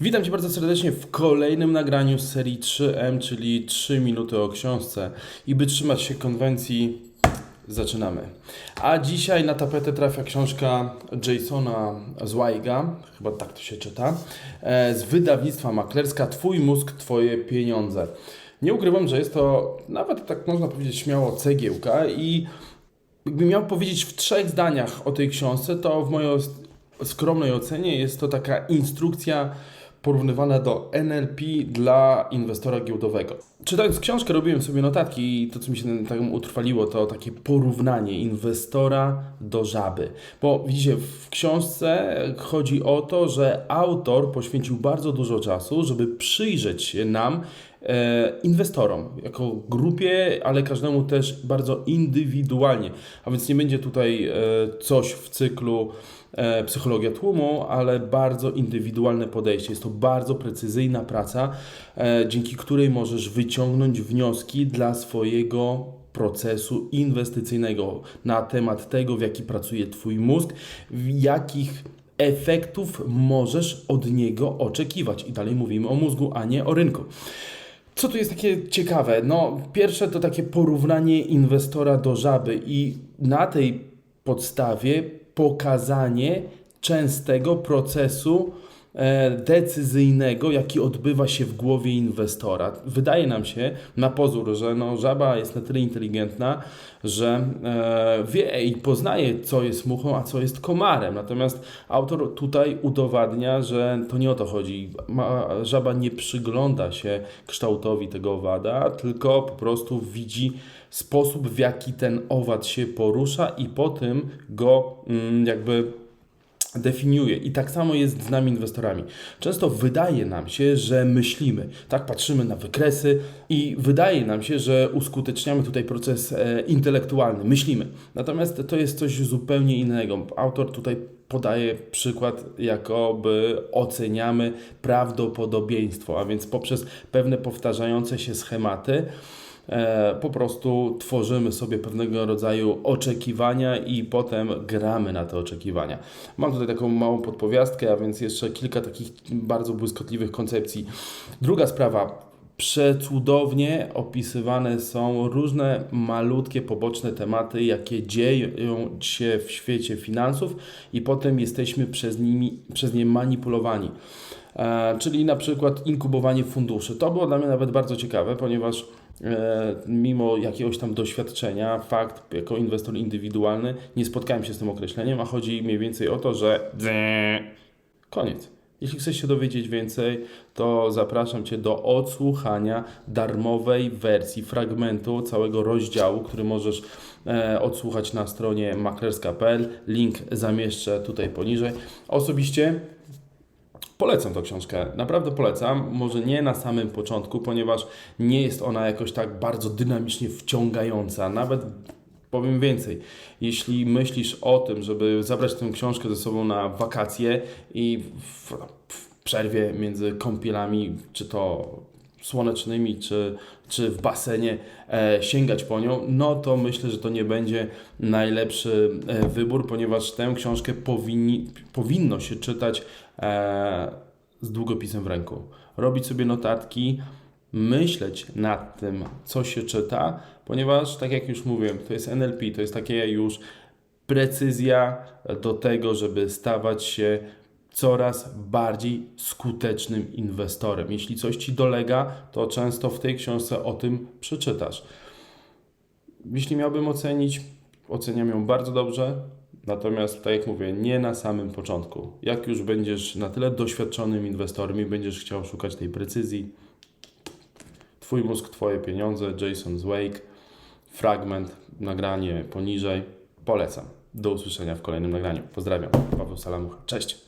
Witam Cię bardzo serdecznie w kolejnym nagraniu z serii 3M, czyli 3 minuty o książce. I by trzymać się konwencji, zaczynamy. A dzisiaj na tapetę trafia książka Jasona Zweiga, chyba tak to się czyta, e, z wydawnictwa maklerska Twój mózg, Twoje pieniądze. Nie ukrywam, że jest to nawet tak można powiedzieć śmiało cegiełka i Gdybym miał powiedzieć w trzech zdaniach o tej książce, to w mojej skromnej ocenie jest to taka instrukcja porównywana do NLP dla inwestora giełdowego. Czytając książkę robiłem sobie notatki i to, co mi się tak utrwaliło, to takie porównanie inwestora do żaby. Bo widzicie, w książce chodzi o to, że autor poświęcił bardzo dużo czasu, żeby przyjrzeć się nam, inwestorom, jako grupie, ale każdemu też bardzo indywidualnie. A więc nie będzie tutaj e, coś w cyklu e, psychologia tłumu, ale bardzo indywidualne podejście. Jest to bardzo precyzyjna praca, e, dzięki której możesz wyciągnąć wnioski dla swojego procesu inwestycyjnego na temat tego, w jaki pracuje Twój mózg, w jakich efektów możesz od niego oczekiwać. I dalej mówimy o mózgu, a nie o rynku. Co tu jest takie ciekawe? No, pierwsze to takie porównanie inwestora do żaby i na tej podstawie pokazanie częstego procesu decyzyjnego, jaki odbywa się w głowie inwestora. Wydaje nam się na pozór, że no, żaba jest na tyle inteligentna, że e, wie i poznaje, co jest muchą, a co jest komarem. Natomiast autor tutaj udowadnia, że to nie o to chodzi. Żaba nie przygląda się kształtowi tego owada, tylko po prostu widzi sposób, w jaki ten owad się porusza i po tym go mm, jakby definiuje. I tak samo jest z nami inwestorami. Często wydaje nam się, że myślimy, tak patrzymy na wykresy i wydaje nam się, że uskuteczniamy tutaj proces e, intelektualny, myślimy. Natomiast to jest coś zupełnie innego. Autor tutaj podaje przykład, jakoby oceniamy prawdopodobieństwo, a więc poprzez pewne powtarzające się schematy po prostu tworzymy sobie pewnego rodzaju oczekiwania i potem gramy na te oczekiwania. Mam tutaj taką małą podpowiastkę, a więc jeszcze kilka takich bardzo błyskotliwych koncepcji. Druga sprawa. Przecudownie opisywane są różne malutkie poboczne tematy, jakie dzieją się w świecie finansów, i potem jesteśmy przez, nimi, przez nie manipulowani. E, czyli na przykład inkubowanie funduszy. To było dla mnie nawet bardzo ciekawe, ponieważ e, mimo jakiegoś tam doświadczenia, fakt, jako inwestor indywidualny, nie spotkałem się z tym określeniem, a chodzi mniej więcej o to, że koniec. Jeśli chcesz się dowiedzieć więcej, to zapraszam Cię do odsłuchania darmowej wersji, fragmentu całego rozdziału, który możesz e, odsłuchać na stronie maklerska.pl. Link zamieszczę tutaj poniżej. Osobiście Polecam tą książkę, naprawdę polecam. Może nie na samym początku, ponieważ nie jest ona jakoś tak bardzo dynamicznie wciągająca. Nawet powiem więcej, jeśli myślisz o tym, żeby zabrać tę książkę ze sobą na wakacje i w, w przerwie między kąpielami, czy to słonecznymi, czy, czy w basenie e, sięgać po nią, no to myślę, że to nie będzie najlepszy e, wybór, ponieważ tę książkę powinni, powinno się czytać e, z długopisem w ręku. Robić sobie notatki, myśleć nad tym, co się czyta, ponieważ, tak jak już mówiłem, to jest NLP, to jest takie już precyzja do tego, żeby stawać się coraz bardziej skutecznym inwestorem. Jeśli coś ci dolega, to często w tej książce o tym przeczytasz. Jeśli miałbym ocenić, oceniam ją bardzo dobrze. Natomiast, tak jak mówię, nie na samym początku. Jak już będziesz na tyle doświadczonym inwestorem i będziesz chciał szukać tej precyzji, Twój mózg, Twoje pieniądze, Jason Zweig, fragment, nagranie poniżej. Polecam. Do usłyszenia w kolejnym nagraniu. Pozdrawiam. Paweł Salamucha. Cześć.